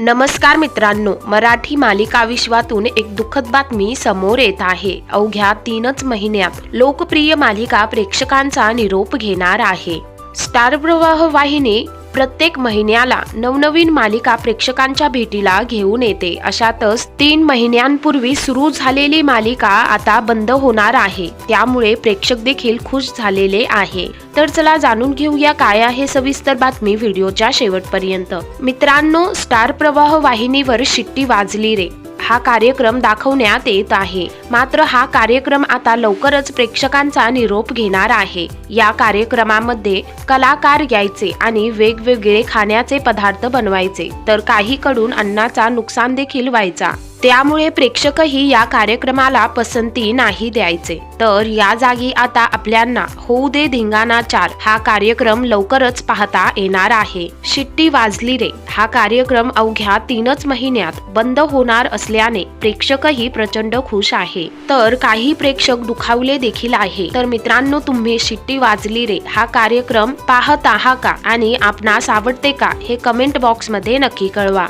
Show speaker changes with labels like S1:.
S1: नमस्कार मित्रांनो मराठी मालिका विश्वातून एक दुःखद बातमी समोर येत आहे. अवघ्या तीनच महिन्यात लोकप्रिय मालिका प्रेक्षकांचा निरोप घेणार आहे. स्टार प्रवाह वाहिनी प्रत्येक महिन्याला नवनवीन मालिका प्रेक्षकांच्या भेटीला घेऊन येते. अशातच तीन महिन्यांपूर्वी सुरू झालेली मालिका आता बंद होणार आहे. त्यामुळे प्रेक्षक देखील खुश झालेले आहे. तर चला जाणून घेऊया काय आहे सविस्तर बातमी व्हिडिओच्या शेवटपर्यंत. मित्रांनो स्टार प्रवाह वाहिनीवर शिट्टी वाजली रे. हा कार्यक्रम दाखवण्यात येत आहे. मात्र हा कार्यक्रम आता लवकरच प्रेक्षकांचा निरोप घेणार आहे. या कार्यक्रमामध्ये कलाकार यायचे आणि वेगवेगळे खाण्याचे पदार्थ बनवायचे. तर काहीकडून अन्नाचा नुकसान देखील व्हायचा. त्यामुळे प्रेक्षकही या कार्यक्रमाला पसंती नाही द्यायचे. तर या जागी आता आपल्यांना होऊ दे धिंगाणा चार हा कार्यक्रम लवकरच पाहता येणार आहे. शिट्टी वाजली रे. हा कार्यक्रम अवघ्या तीनच महिन्यात बंद होणार असल्याने प्रेक्षकही प्रचंड खुश आहे. तर काही प्रेक्षक दुखावले देखील आहे. तर मित्रांनो तुम्ही शिट्टी वाजली रे. हा कार्यक्रम पाहत आहा का? आणि आपणास आवडते का? हे कमेंट बॉक्समध्ये नक्की कळवा.